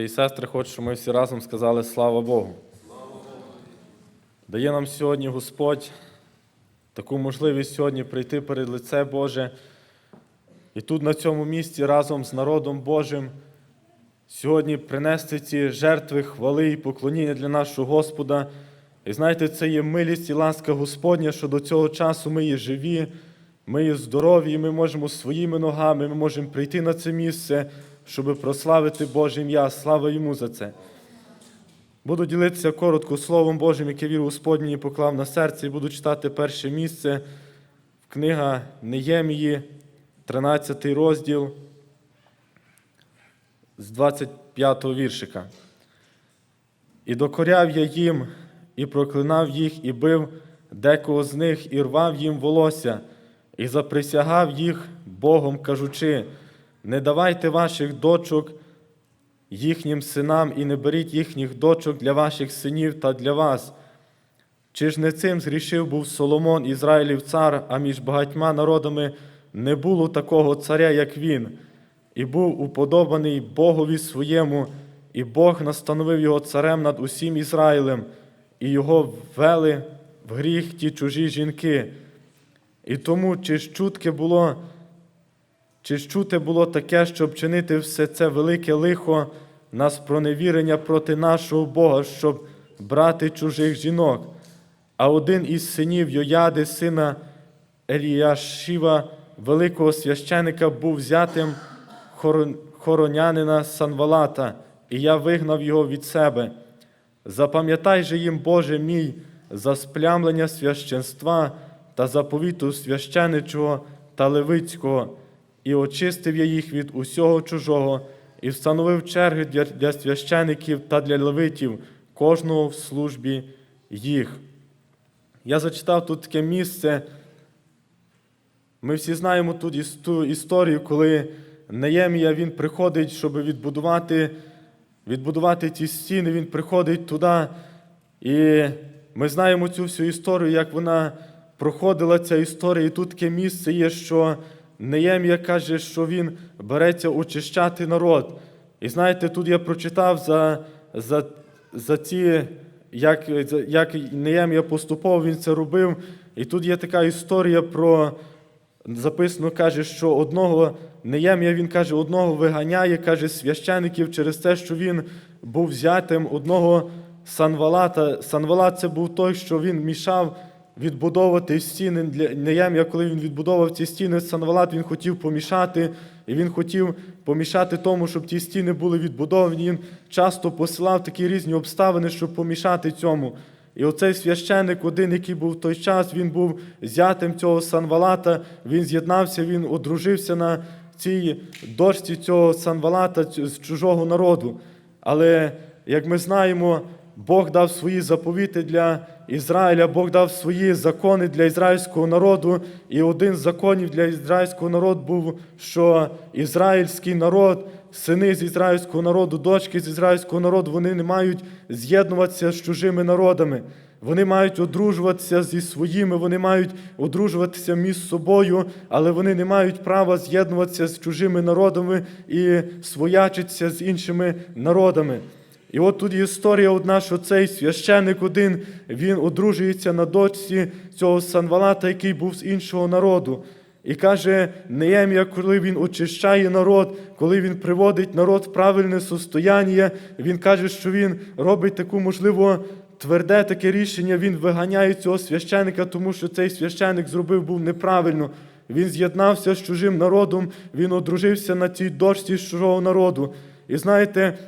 Брати і сестри, хочу, щоб ми всі разом сказали слава Богу. Дає нам сьогодні Господь таку можливість сьогодні прийти перед лице Боже і тут, на цьому місці, разом з народом Божим, сьогодні принести ці жертви, хвали і поклоніння для нашого Господа. І знаєте, це є милість і ласка Господня, що до цього часу ми є живі, ми є здорові, і ми можемо своїми ногами, ми можемо прийти на це місце, щоб прославити Боже ім'я. Слава йому за це. Буду ділитися коротко Словом Божим, яке віру Господь мені поклав на серце, і буду читати перше місце. Книга Неємії, 13 розділ з 25 віршика. І докоряв я їм, і проклинав їх, і бив декого з них, і рвав їм волосся, і заприсягав їх Богом, кажучи: не давайте ваших дочок їхнім синам, і не беріть їхніх дочок для ваших синів та для вас. Чи ж не цим згрішив був Соломон, Ізраїлів цар, а між багатьма народами не було такого царя, як він, і був уподобаний Богові своєму, і Бог настановив його царем над усім Ізраїлем, і його ввели в гріх ті чужі жінки. І тому, чи ж чутке було, чи ж чуте було таке, щоб чинити все це велике лихо на спроневірення проти нашого Бога, щоб брати чужих жінок. А один із синів Йояди, сина Еліяшіва, великого священика, був взятим хоронянина Санвалата, і я вигнав його від себе. Запам'ятай же їм, Боже мій, за сплямлення священства та заповіту священичого та левицького, і очистив я їх від усього чужого, і встановив черги для, священиків та для левитів, кожного в службі їх. Я зачитав тут таке місце. Ми всі знаємо тут ту історію, коли Неємія він приходить, щоб відбудувати, відбудувати ті стіни, він приходить туди. І ми знаємо цю всю історію, як вона проходила ця історія. І тут таке місце є, що Неємія каже, що він береться очищати народ. І знаєте, тут я прочитав за, за, за ці, як, як Неємія поступово він це робив. І тут є така історія про записано, каже, що одного Неємія, він каже, одного виганяє, каже, священиків через те, що він був взятим одного Санвалата. Санвалат це був той, що він мішав відбудовувати стіни для Неємія, коли він відбудовував ці стіни, Санвалат він хотів помішати, і він хотів помішати тому, щоб ті стіни були відбудовані. Він часто посилав такі різні обставини, щоб помішати цьому. І оцей священик, один, який був в той час, він був зятем цього Санвалата, він з'єднався, він одружився на цій дочці цього Санвалата з чужого народу. Але, як ми знаємо, Бог дав свої заповіти для Ізраїля, Бог дав свої закони для ізраїльського народу. І один з законів для ізраїльського народу був, що ізраїльський народ, сини з ізраїльського народу, дочки з ізраїльського народу, вони не мають з'єднуватися з чужими народами. Вони мають одружуватися зі своїми, вони мають одружуватися між собою, але вони не мають права з'єднуватися з чужими народами і своячитися з іншими народами. І от тут історія одна, що цей священик один, він одружується на дочці цього Санвалата, який був з іншого народу. І каже Неємія, коли він очищає народ, коли він приводить народ в правильне состояння, він каже, що він робить таку, можливо, тверде таке рішення, він виганяє цього священика, тому що цей священик зробив був неправильно. Він з'єднався з чужим народом, він одружився на цій дочці чужого народу. І знаєте,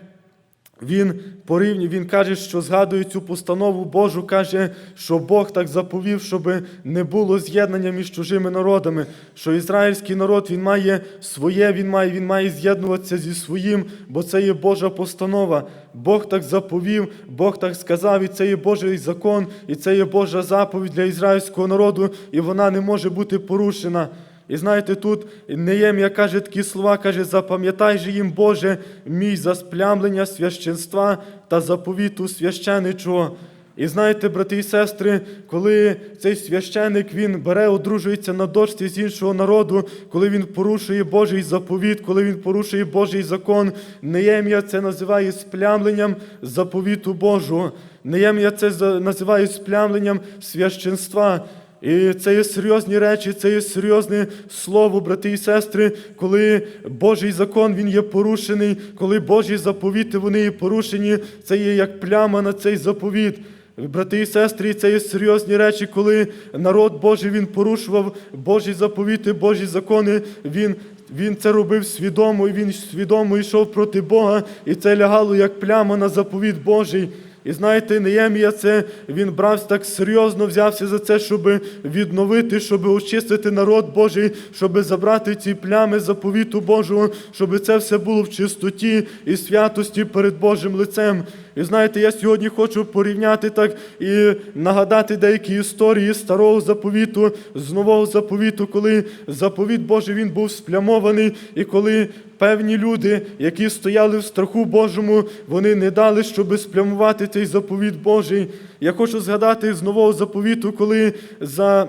він порівнює, він каже, що згадує цю постанову Божу, каже, що Бог так заповів, щоб не було з'єднання між чужими народами. Що ізраїльський народ він має своє, він має, він має з'єднуватися зі своїм, бо це є Божа постанова. Бог так заповів, Бог так сказав, і це є Божий закон, і це є Божа заповідь для ізраїльського народу, і вона не може бути порушена. І знаєте, тут Неємія каже такі слова, каже, запам'ятай же їм, Боже, мій за сплямлення священства та заповіту священичого. І знаєте, брати і сестри, коли цей священик він бере, одружується на дочці з іншого народу, коли він порушує Божий заповіт, коли він порушує Божий закон, Неємія це називає сплямленням заповіту Божого. Неємія це називає сплямленням священства. І це є серйозні речі, це є серйозне слово, брати і сестри, коли Божий закон він є порушений, коли Божі заповіти вони є порушені, це є як пляма на цей заповіт. Брати і сестри, це є серйозні речі, коли народ Божий він порушував Божі заповіти, Божі закони. Він, він це робив свідомо, і він свідомо йшов проти Бога, і це лягало як пляма на заповіт Божий. І знаєте, Неємія це він брався так серйозно, взявся за це, щоб відновити, щоб очистити народ Божий, щоб забрати ці плями заповіту Божого, щоб це все було в чистоті і святості перед Божим лицем. І знаєте, я сьогодні хочу порівняти так і нагадати деякі історії старого заповіту з нового заповіту, коли заповіт Божий він був сплямований, і коли певні люди, які стояли в страху Божому, вони не дали, щоб сплямувати цей заповіт Божий. Я хочу згадати з нового заповіту, коли за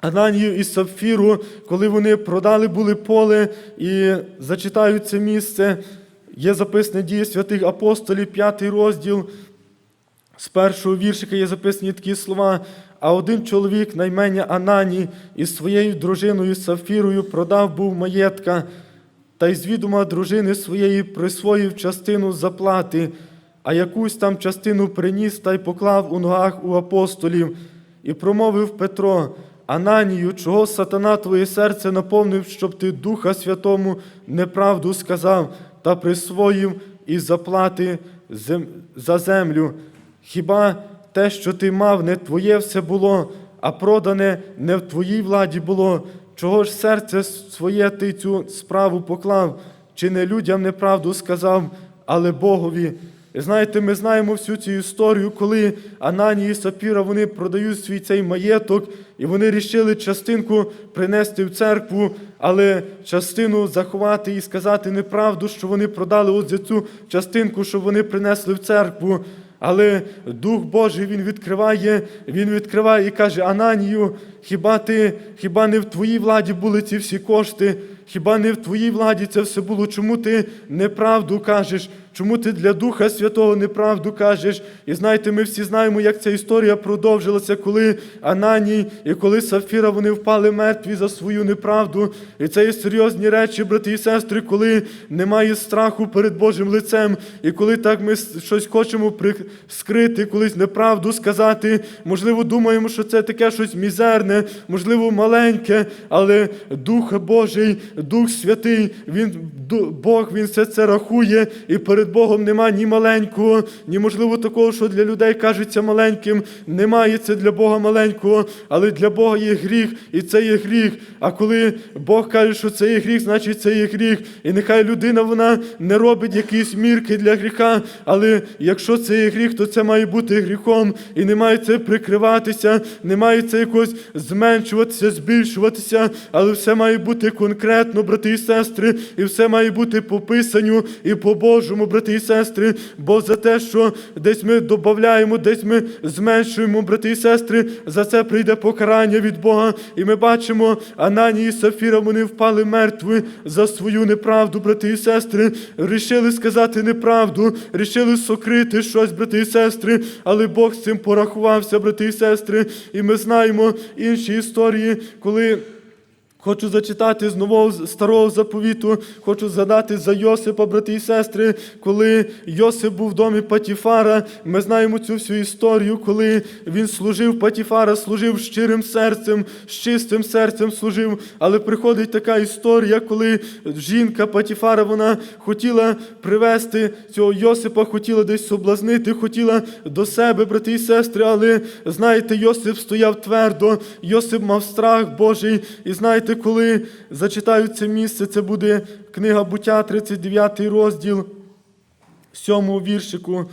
Ананію і Сапфіру, коли вони продали були поле і зачитають це місце, є записане дії святих апостолів, п'ятий розділ. З першого віршика є записані такі слова. А один чоловік, наймення Анані, із своєю дружиною Сафірою продав був маєтка, та й з відома дружини своєї присвоїв частину заплати, а якусь там частину приніс та й поклав у ногах у апостолів, і промовив Петро, Ананію, чого сатана твоє серце наповнив, щоб ти Духа Святому неправду сказав та присвоїв і заплати зем- за землю. Хіба те, що ти мав, не твоє все було, а продане не в твоїй владі було? Чого ж серце своє ти цю справу поклав? Чи не людям неправду сказав, але Богові? Знаєте, ми знаємо всю цю історію, коли Анані і Сапіра вони продають свій цей маєток, і вони рішили частинку принести в церкву, але частину заховати і сказати неправду, що вони продали за цю частинку, що вони принесли в церкву. Але Дух Божий Він відкриває, Він відкриває і каже: Ананію, хіба ти, хіба не в твоїй владі були ці всі кошти? Хіба не в твоїй владі це все було? Чому ти неправду кажеш? Чому ти для Духа Святого неправду кажеш? І знаєте, ми всі знаємо, як ця історія продовжилася, коли Ананій і коли Сафіра вони впали мертві за свою неправду. І це є серйозні речі, брати і сестри, коли немає страху перед Божим лицем, і коли так ми щось хочемо при- скрити, колись неправду сказати. Можливо, думаємо, що це таке щось мізерне, можливо, маленьке, але Дух Божий, Дух Святий, Він Бог Він все це рахує, і перед Богом нема ні маленького, ні можливо такого, що для людей кажеться маленьким. Немає це для Бога маленького, але для Бога є гріх, і це є гріх. А коли Бог каже, що це є гріх, значить це є гріх. І нехай людина вона не робить якісь мірки для гріха, але якщо це є гріх, то це має бути гріхом, і не має це прикриватися, не має це якось зменшуватися, збільшуватися, але все має бути конкретно, брати і сестри, і все має бути по писанню і по Божому, брати і сестри, бо за те, що десь ми додаємо, десь ми зменшуємо, брати і сестри, за це прийде покарання від Бога. І ми бачимо, Анані і Сафіра, вони впали мертві за свою неправду, брати і сестри, рішили сказати неправду, рішили сокрити щось, брати і сестри, але Бог з цим порахувався, брати і сестри, і ми знаємо інші історії, коли. Хочу зачитати з нового старого заповіту, хочу згадати за Йосипа, брати і сестри, коли Йосип був в домі Патіфара. Ми знаємо цю всю історію, коли він служив Патіфара, служив щирим серцем, з чистим серцем служив. Але приходить така історія, коли жінка Патіфара вона хотіла привести цього Йосипа, хотіла десь соблазнити, хотіла до себе, брати і сестри. Але знаєте, Йосип стояв твердо, Йосип мав страх Божий. І знаєте, коли зачитають це місце, це буде книга буття, 39 розділ, 7 віршику.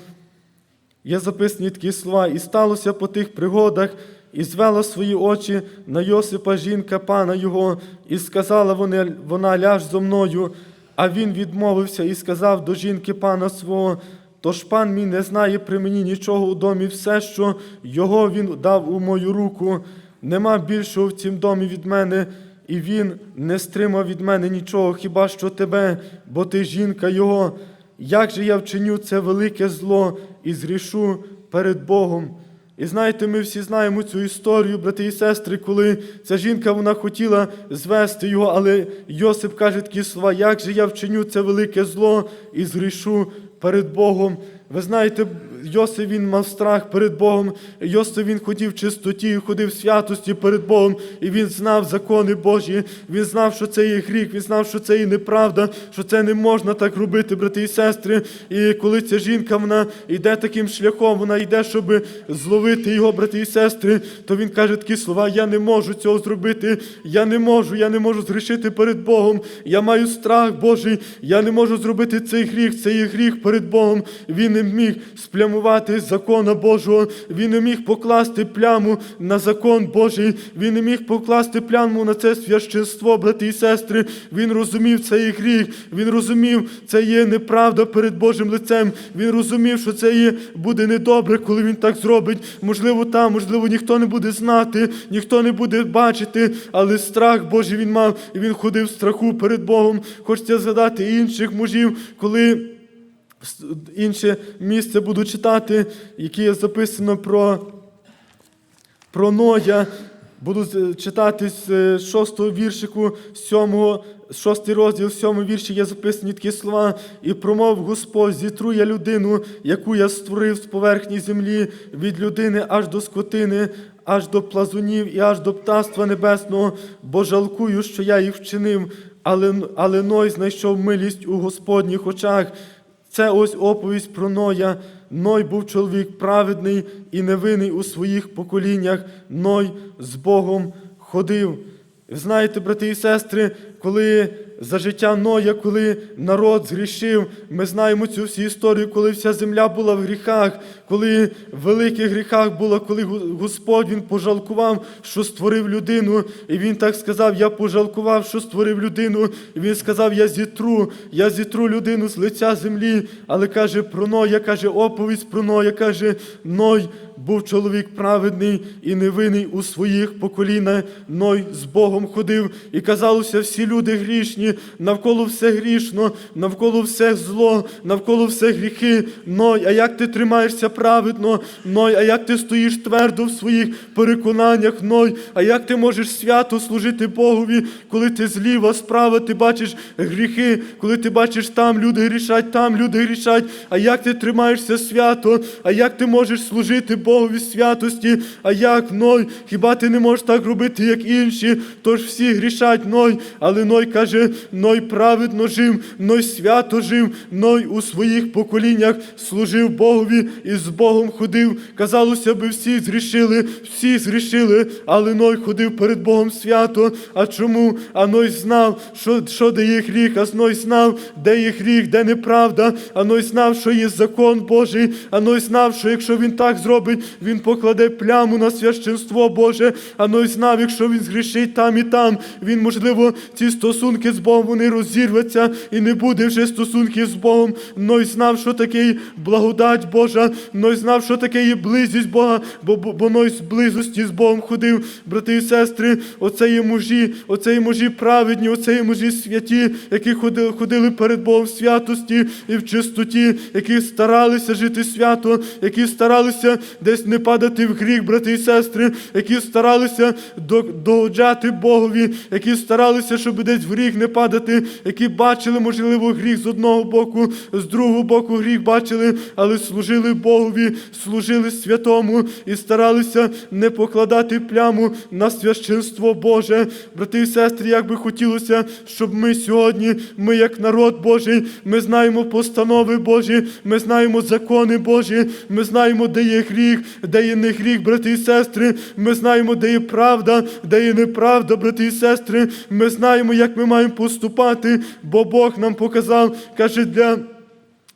Є записані такі слова. І сталося по тих пригодах, і звела свої очі на Йосипа жінка пана його, і сказала вона, вона ляж зо мною. А він відмовився і сказав до жінки пана свого, Тож пан мій не знає при мені нічого у домі, все, що його він дав у мою руку. Нема більшого в цім домі від мене, і він не стримав від мене нічого, хіба що тебе, бо ти жінка його. Як же я вчиню це велике зло і зрішу перед Богом? І знаєте, ми всі знаємо цю історію, брати і сестри, коли ця жінка вона хотіла звести його, але Йосип каже такі слова, як же я вчиню це велике зло і згрішу перед Богом. Ви знаєте, Йосип він мав страх перед Богом. Йосип він ходив в чистоті, ходив в святості перед Богом, і він знав закони Божі. Він знав, що це є гріх, він знав, що це є неправда, що це не можна так робити, брати і сестри. І коли ця жінка вона йде таким шляхом, вона йде, щоб зловити його, брати і сестри, то він каже такі слова: Я не можу цього зробити, я не можу, я не можу згрішити перед Богом. Я маю страх Божий, я не можу зробити цей гріх, це є гріх перед Богом. Він не міг сплямувати закона Божого, він не міг покласти пляму на закон Божий, він не міг покласти пляму на це священство, брати і сестри. Він розумів це є гріх, він розумів, це є неправда перед Божим лицем. Він розумів, що це є буде недобре, коли він так зробить. Можливо, там, можливо, ніхто не буде знати, ніхто не буде бачити, але страх Божий він мав, і він ходив в страху перед Богом. Хочеться згадати інших мужів, коли інше місце буду читати, яке записано про, про Ноя. Буду читати з е, шостого віршику, сьомого, шостий розділ, сьомий вірші є записані такі слова. І промов Господь, зітру я людину, яку я створив з поверхні землі, від людини аж до скотини, аж до плазунів і аж до птаства небесного, бо жалкую, що я їх вчинив, але, але Ной знайшов милість у Господніх очах. Це ось оповість про Ноя. Ной був чоловік праведний і невинний у своїх поколіннях. Ной з Богом ходив. Знаєте, брати і сестри, коли за життя Ноя, коли народ згрішив, ми знаємо цю всю історію, коли вся земля була в гріхах, коли в великих гріхах була, коли Господь він пожалкував, що створив людину, і він так сказав: Я пожалкував, що створив людину. І він сказав: Я зітру, я зітру людину з лиця землі. Але каже про Ноя, каже оповість про Ноя, каже, Ной був чоловік праведний і невинний у своїх поколіннях. Ной з Богом ходив, і казалося, всі люди грішні, навколо все грішно, навколо все зло, навколо все гріхи. Ной, а як ти тримаєшся праведно? Ной, а як ти стоїш твердо в своїх переконаннях? Ной, а як ти можеш свято служити Богові, коли ти зліва, справа, ти бачиш гріхи, коли ти бачиш там люди грішать, там люди грішать. А як ти тримаєшся свято? А як ти можеш служити Богові святості? А як Ной? Хіба ти не можеш так робити, як інші? Тож всі грішать Ной, але Ной каже, Ной праведно жив, Ной свято жив, Ной у своїх поколіннях служив Богові і з Богом ходив. Казалося би, всі згрішили, всі згрішили, але Ной ходив перед Богом свято. А чому? А Ной знав, що, що де є гріх, а Ной знав, де є гріх, де неправда, а Ной знав, що є закон Божий, а Ной знав, що якщо він так зробить, він покладе пляму на священство Боже, а Ной знав, якщо він згрішить там і там, він, можливо, ці стосунки з Богом вони розірваться і не буде вже стосунків з Богом. Ной знав, що таке благодать Божа, Ной знав, що таке є близість Бога, бо, бо, бо Ной з близості з Богом ходив, брати і сестри, оце є мужі, оце є мужі праведні, оце є мужі святі, які ходили, ходили перед Богом в святості і в чистоті, які старалися жити свято, які старалися десь не падати в гріх, брати і сестри, які старалися догоджати Богові, які старалися, щоб десь в гріх не падати, які бачили, можливо, гріх з одного боку, з другого боку гріх бачили, але служили Богові, служили святому і старалися не покладати пляму на священство Боже. Брати і сестри, як би хотілося, щоб ми сьогодні, ми як народ Божий, ми знаємо постанови Божі, ми знаємо закони Божі, ми знаємо, де є гріх, де є не гріх, брати і сестри. Ми знаємо, де є правда, де є неправда, брати і сестри. Ми знаємо, як ми маємо поступати, бо Бог нам показав, каже, для.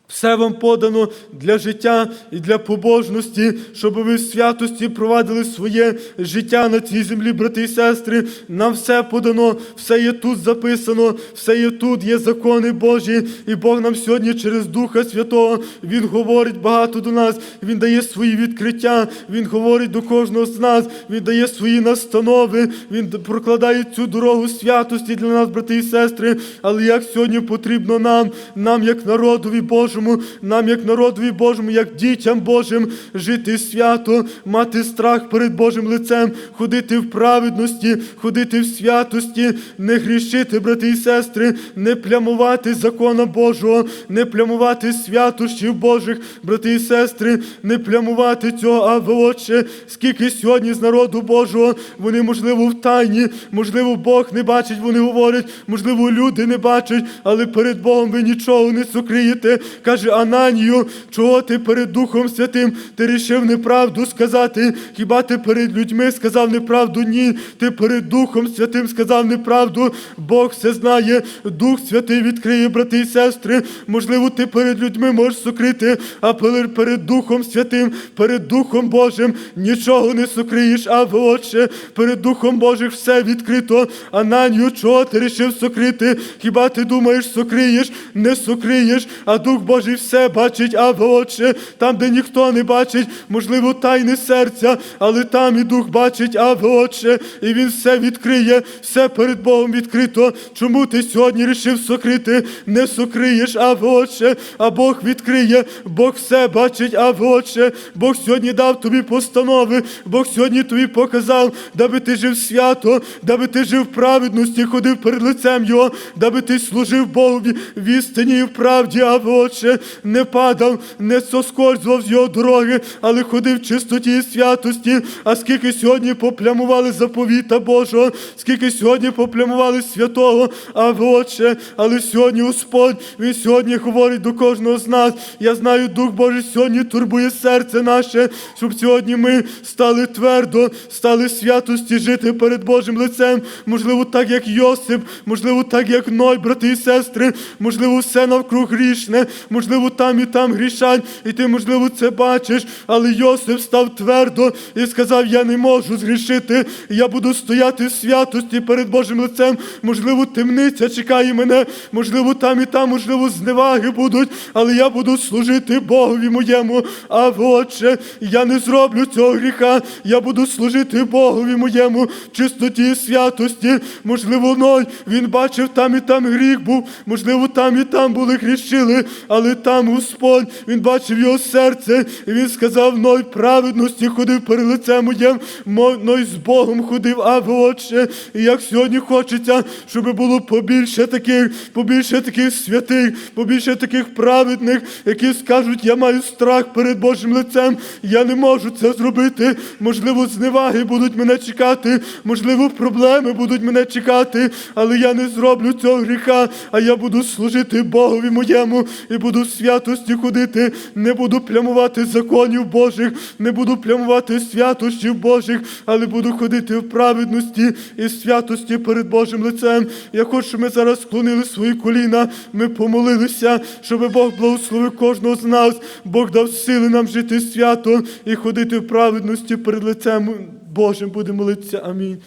Все вам подано для життя і для побожності, щоб ви в святості провадили своє життя на цій землі, брати і сестри. Нам все подано, все є тут записано, все є тут, є закони Божі. І Бог нам сьогодні через Духа Святого Він говорить багато до нас. Він дає свої відкриття, Він говорить до кожного з нас, Він дає свої настанови, Він прокладає цю дорогу святості для нас, брати і сестри. Але як сьогодні потрібно нам, нам, як народові Божому, нам, як народові Божому, як дітям Божим, жити свято, мати страх перед Божим лицем, ходити в праведності, ходити в святості, не грішити, брати і сестри, не плямувати закона Божого, не плямувати святощів Божих, брати і сестри, не плямувати цього, а Отче, скільки сьогодні з народу Божого, вони, можливо, в тайні, можливо, Бог не бачить, вони говорять, можливо, люди не бачать, але перед Богом ви нічого не сокриєте. Каже Ананію, чого ти перед Духом Святим ти рішив неправду сказати? Хіба ти перед людьми сказав неправду? Ні. Ти перед Духом Святим сказав неправду. Бог все знає, Дух Святий відкриє, брати і сестри. Можливо, ти перед людьми можеш сокрити, а перед Духом Святим, перед Духом Божим нічого не сокриєш, а Отче, перед Духом Божим все відкрито. Ананію, чого ти рішив сокрити? Хіба ти думаєш, сокриєш? Не сокриєш, а Дух Божий все бачить, а Отче, там, де ніхто не бачить, можливо, тайни серця, але там і Дух бачить, а Отче, і Він все відкриє, все перед Богом відкрито. Чому ти сьогодні рішив сокрити? Не сокриєш, а Отче, а Бог відкриє, Бог все бачить, а Отче, Бог сьогодні дав тобі постанови, Бог сьогодні тобі показав, даби ти жив свято, даби ти жив в праведності, ходив перед лицем Його, даби ти служив Богові в істині і в правді, а ви, Отче, не падав, не соскользував з його дороги, але ходив в чистоті і святості. А скільки сьогодні поплямували заповіта Божого, скільки сьогодні поплямували святого, а Отче, але сьогодні Господь, Він сьогодні говорить до кожного з нас. Я знаю, Дух Божий сьогодні турбує серце наше, щоб сьогодні ми стали твердо, стали святості жити перед Божим лицем. Можливо, так як Йосип, можливо, так як Ной, брати і сестри, можливо, все навкруг грішне, можливо, там і там грішать, і ти, можливо, це бачиш, але Йосип став твердо і сказав: Я не можу згрішити, я буду стояти в святості перед Божим лицем. Можливо, темниця чекає мене, можливо, там і там, можливо, зневаги будуть, але я буду служити Богові моєму. А Отче, я не зроблю цього гріха, я буду служити Богові моєму чистоті і святості. Можливо, Ной, він бачив там і там гріх був, можливо, там і там були грішили, але там Господь, він бачив його серце, і він сказав, Ной праведності ходив перед лицем моєм, Мо- Ной з Богом ходив, а Отче. І як сьогодні хочеться, щоб було побільше таких, побільше таких святих, побільше таких праведних, які скажуть, я маю страх перед Божим лицем, я не можу це зробити. Можливо, зневаги будуть мене чекати, можливо, проблеми будуть мене чекати, але я не зроблю цього гріха, а я буду служити Богові моєму і буду в святості ходити, не буду плямувати законів Божих, не буду плямувати святощів Божих, але буду ходити в праведності і святості перед Божим лицем. Я хочу, щоб ми зараз склонили свої коліна, ми помолилися, щоб Бог благословив кожного з нас, Бог дав сили нам жити свято і ходити в праведності перед лицем Божим. Будемо молитися. Амінь.